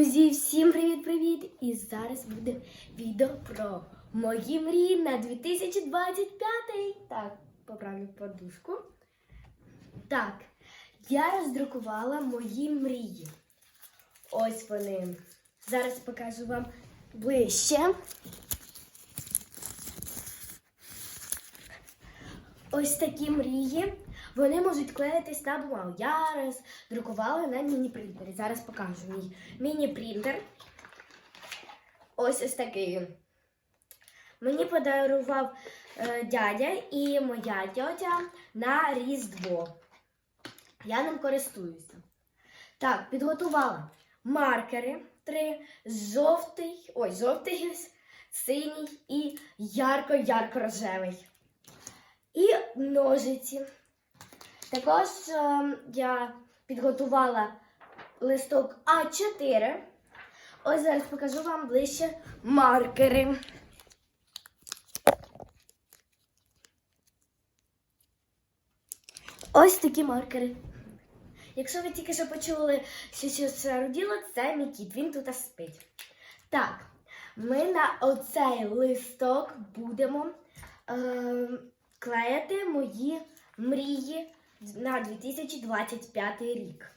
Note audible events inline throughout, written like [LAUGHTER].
Друзі, всім привіт-привіт! І зараз буде відео про мої мрії на 2025. Так, поправлю подушку. Так, я роздрукувала мої мрії. Ось вони. Зараз покажу вам ближче. Ось такі мрії. Вони можуть клеїтись на бумагу. Я роздрукувала на міні-принтері. Зараз покажу мій міні-принтер. Ось ось такий. Мені подарував е, дядя і моя тьотя на Різдво. Я ним користуюся. Так, підготувала маркери три, жовтий, ой, жовтий, синій і ярко-ярко-рожевий. І ножиці. Також е, я підготувала листок А4. Ось зараз покажу вам ближче маркери. Ось такі маркери. Якщо ви тільки що почули, що щось роділо, це мій кіт, він тут спить. Так, ми на оцей листок будемо е, клеїти мої мрії на 2025 рік.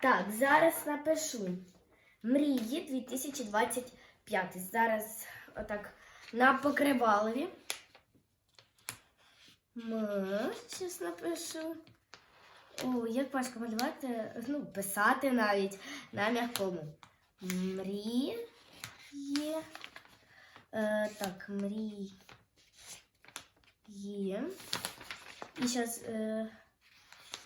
Так, зараз напишу мрії 2025. Зараз отак на покривалові. Зараз напишу. О, як важко малювати, ну, писати навіть на м'якому. Мрії. Е, так, мрії. Є. І зараз е,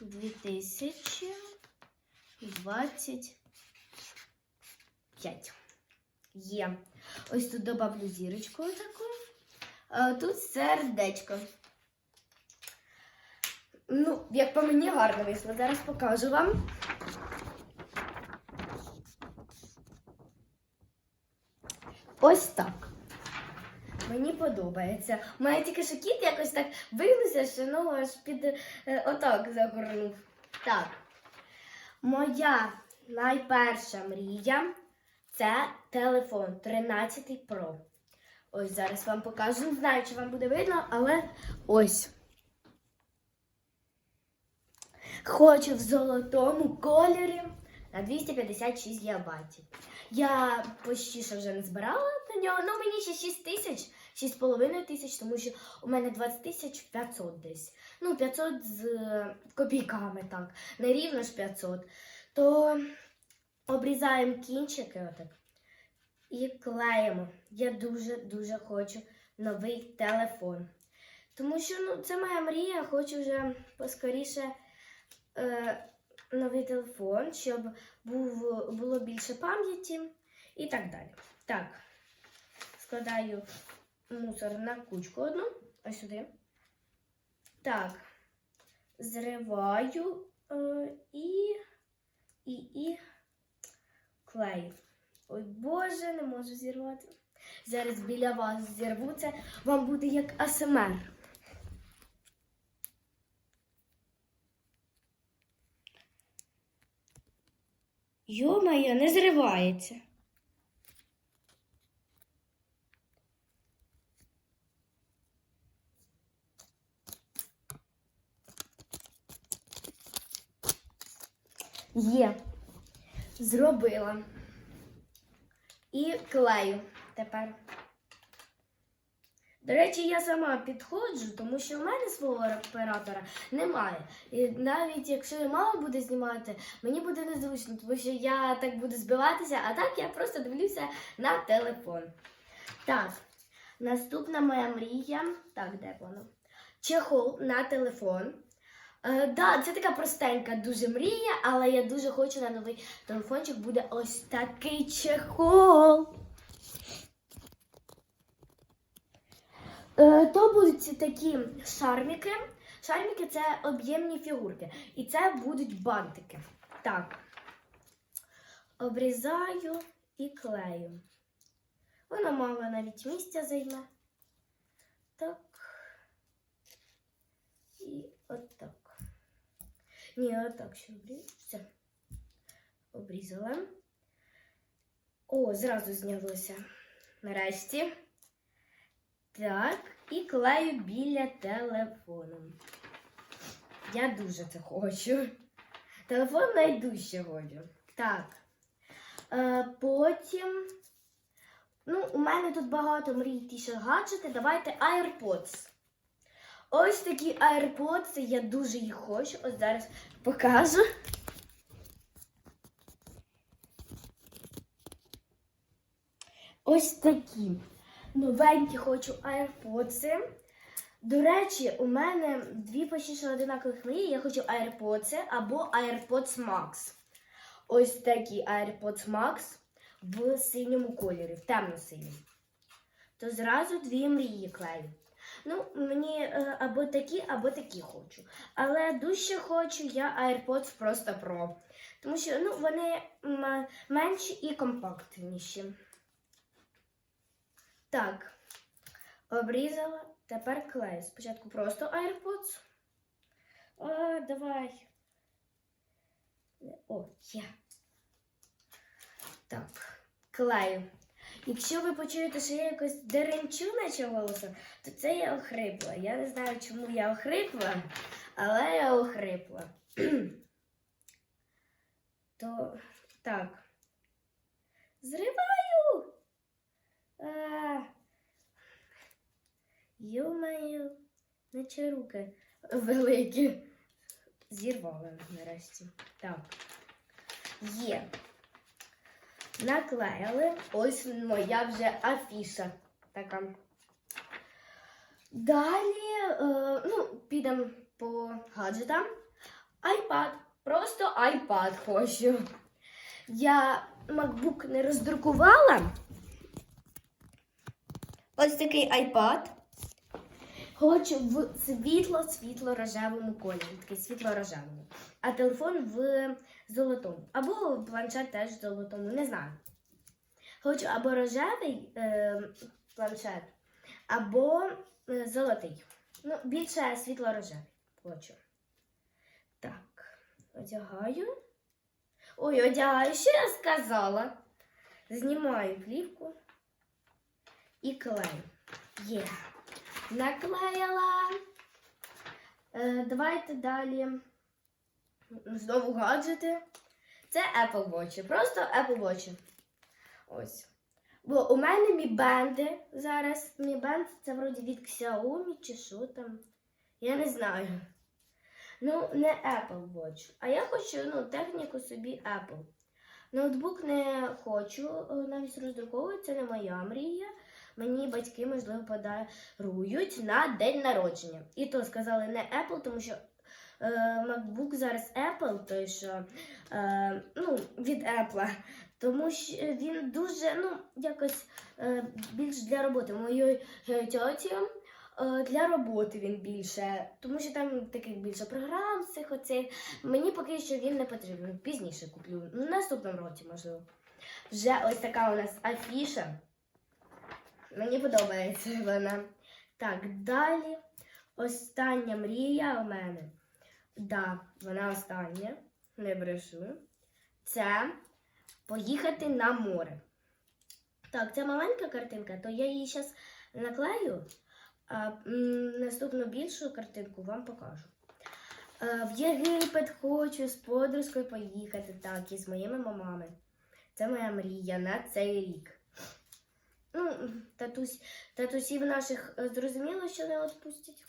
2025. Є. Ось тут добавлю зірочку таку. А тут сердечко. Ну, як по мені гарно вийшло. Зараз покажу вам. Ось так. Мені подобається. У мене тільки що кіт якось так вигнувся, що ногу аж під е, отак загорнув. Так. Моя найперша мрія це телефон 13 Pro. Ось зараз вам покажу. Не знаю, чи вам буде видно, але ось. Хочу в золотому кольорі на 256 гігабайтів. Я почти що вже не збирала на нього, ну мені ще 6 тисяч, 6,5 тисяч, тому що у мене 20 тисяч 500 десь. Ну, 500 з е, копійками, так, не рівно ж 500. То обрізаємо кінчики отак і клеїмо. Я дуже-дуже хочу новий телефон. Тому що ну, це моя мрія, хочу вже поскоріше е, новий телефон, щоб був, було більше пам'яті і так далі. Так, складаю мусор на кучку одну, ось сюди. Так, зриваю е, і, і, і клею. Ой, Боже, не можу зірвати. Зараз біля вас зірву це, вам буде як АСМР. Йо-моє, не зривається. Є. Зробила. І клею тепер. До речі, я сама підходжу, тому що в мене свого оператора немає. І навіть якщо я мама буде знімати, мені буде незручно, тому що я так буду збиватися, а так я просто дивлюся на телефон. Так, наступна моя мрія. Так, де воно? Чехол на телефон. Е, да, це така простенька дуже мрія, але я дуже хочу на новий телефончик буде ось такий чехол. Е, То будуть такі шарміки. Шарміки це об'ємні фігурки. І це будуть бантики. Так. Обрізаю і клею. Воно мало навіть місця займе. Так. І отак. Ні, отак ще обрізаю. Все. Обрізала. О, зразу знялося. Нарешті. Так, і клею біля телефону. Я дуже це хочу. Телефон найдужче хочу. Так. Е, потім. Ну, у мене тут багато мрій ті, що гаджети. Давайте AirPods. Ось такі AirPods, я дуже їх хочу. Ось зараз покажу. Ось такі новенькі хочу AirPods. До речі, у мене дві почти одинакових мрії. Я хочу AirPods або AirPods Max. Ось такі AirPods Max в синьому кольорі, в темно-синьому. То зразу дві мрії клею. Ну, мені е, або такі, або такі хочу. Але дужче хочу я AirPods просто Pro. Тому що ну, вони менші і компактніші. Так, обрізала. Тепер клею. Спочатку просто AirPods. А, давай. О, є. Так, клею. Якщо ви почуєте, що я якось деренчу наче голосом, то це я охрипла. Я не знаю, чому я охрипла, але я охрипла. [CLEARS THROAT] то так. Зриваю. А, Йо-моє, наче руки великі. Зірвала нарешті. Так. Є. Наклеїли. Ось моя вже афіша така. Далі, е, ну, підемо по гаджетам. iPad. Просто iPad хочу. Я MacBook не роздрукувала. Ось такий iPad. Хочу в світло-світло-рожевому кольорі. Такий світло-рожевому. А телефон в золотому. Або планшет теж в золотому. Не знаю. Хочу або рожевий е, планшет, або е, золотий. Ну, більше світло-рожевий. Хочу. Так, одягаю. Ой, одягаю, що я сказала. Знімаю плівку і клею. Є. Наклеїла. Е, давайте далі. Знову гаджети. Це Apple Watch. Просто Apple Watch. Ось. Бо у мене мі бенди зараз. Мі бенд це вроді від Xiaomi чи що там. Я не знаю. Ну, не Apple Watch. А я хочу ну, техніку собі Apple. Ноутбук не хочу е, навіть роздруковувати, це не моя мрія. Мені батьки, можливо, подарують на день народження. І то сказали не Apple, тому що е, MacBook зараз Apple, той що е, ну, від Apple. Тому що він дуже, ну, якось е, більш для роботи. Моєї е, тьоті е, для роботи він більше, тому що там таких більше програм, цих оцих. Мені поки що він не потрібен. Пізніше куплю. Ну, наступному році, можливо. Вже ось така у нас афіша. Мені подобається вона. Так, далі. Остання мрія у мене. Да, вона остання. Не брешу. Це поїхати на море. Так, це маленька картинка, то я її зараз наклею, а наступну більшу картинку вам покажу. Е, В Єгипет хочу з подружкою поїхати, так, і з моїми мамами. Це моя мрія на цей рік. Ну, татусь, татусів наших е, зрозуміло, що не відпустять.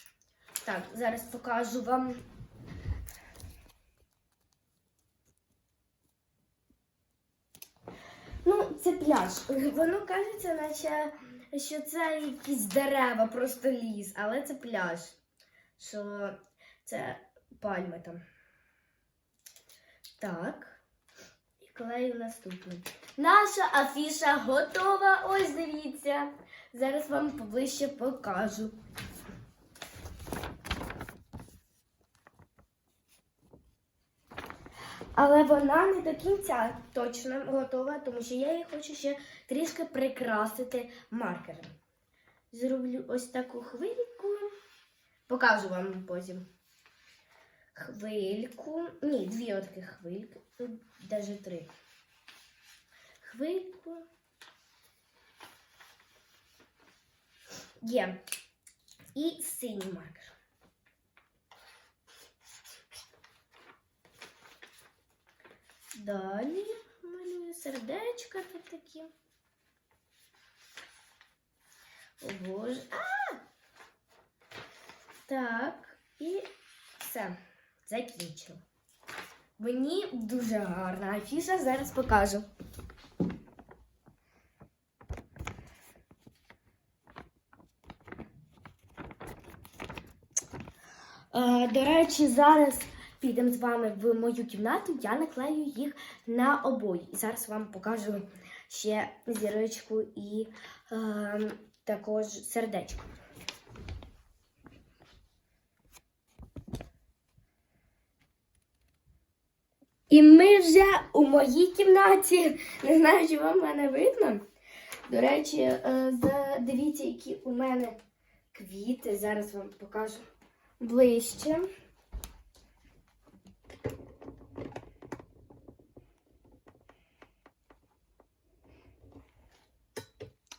Так, зараз покажу вам. Ну, це пляж. Воно кажеться, наче що це якісь дерева, просто ліс, але це пляж. Що це пальми там. Так. І клею наступний. Наша афіша готова. Ось дивіться. Зараз вам поближче покажу. Але вона не до кінця точно готова, тому що я її хочу ще трішки прикрасити маркером. Зроблю ось таку хвильку. Покажу вам потім. Хвильку. Ні, дві отакі хвильки. Навіть три хвильку. Є і синій маркер. Далі малюю сердечка тут такі. О боже. А! Так, і все, закінчу. Мені дуже гарна афіша, зараз покажу. До речі, зараз підемо з вами в мою кімнату, я наклею їх на обої. І зараз вам покажу ще зірочку і е, також сердечко. І ми вже у моїй кімнаті. Не знаю, чи вам мене видно. До речі, е, дивіться, які у мене квіти. Зараз вам покажу ближче.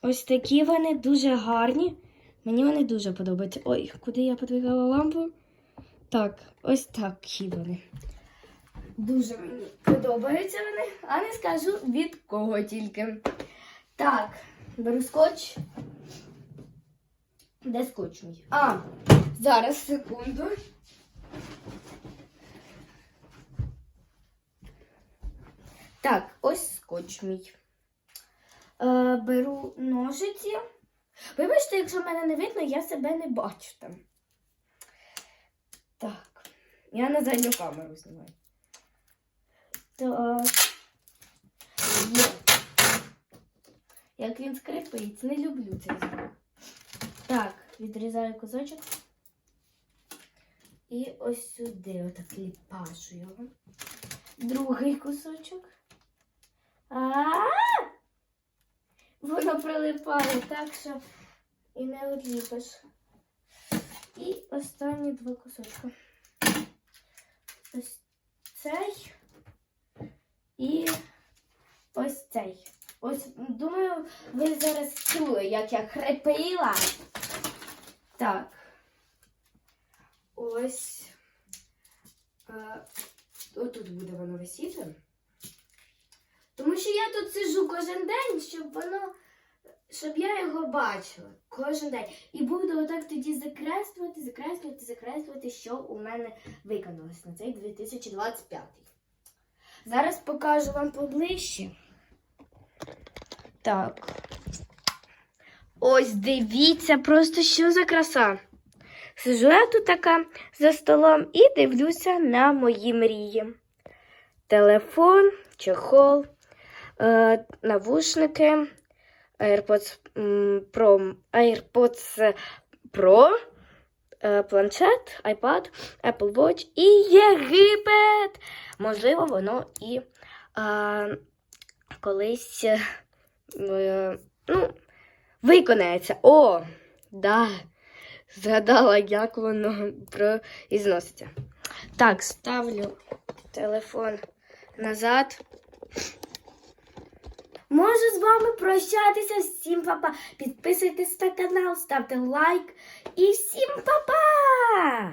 Ось такі вони дуже гарні. Мені вони дуже подобаються. Ой, куди я подвигала лампу? Так, ось такі вони. Дуже мені подобаються вони, а не скажу від кого тільки. Так, беру скотч. Де скотч мій? А, зараз секунду. Так, ось скотч мій. Е, беру ножиці. Вибачте, якщо мене не видно, я себе не бачу там. Так, я на задню камеру знімаю. Так. Є. Як він скрипить, не люблю цей звук. Так, відрізаю кусочок. І ось сюди отак ліпашу його. Другий кусочок. А! Воно прилипає так, що і не одліпиш. І останні два кусочки. Ось цей. І ось цей. Ось, думаю, ви зараз чули, як я хрипила. Так. Ось. А, отут буде воно висіти. Тому що я тут сиджу кожен день, щоб воно. Щоб я його бачила кожен день. І буду отак тоді закреслювати, закреслювати, закреслювати, що у мене виконалось на цей 2025. Зараз покажу вам поближче. Так. Ось дивіться, просто що за краса. Сижу я тут така за столом і дивлюся на мої мрії. Телефон, чехол, е, навушники, AirPods Pro, AirPods Pro, е, планшет, iPad, Apple Watch і Єгипет. Можливо, воно і е, колись е, ну, виконається. О, да. Згадала, як воно проізноситься. Так, ставлю телефон назад. Можу з вами прощатися. Всім папа. Підписуйтесь на канал, ставте лайк. І всім папа!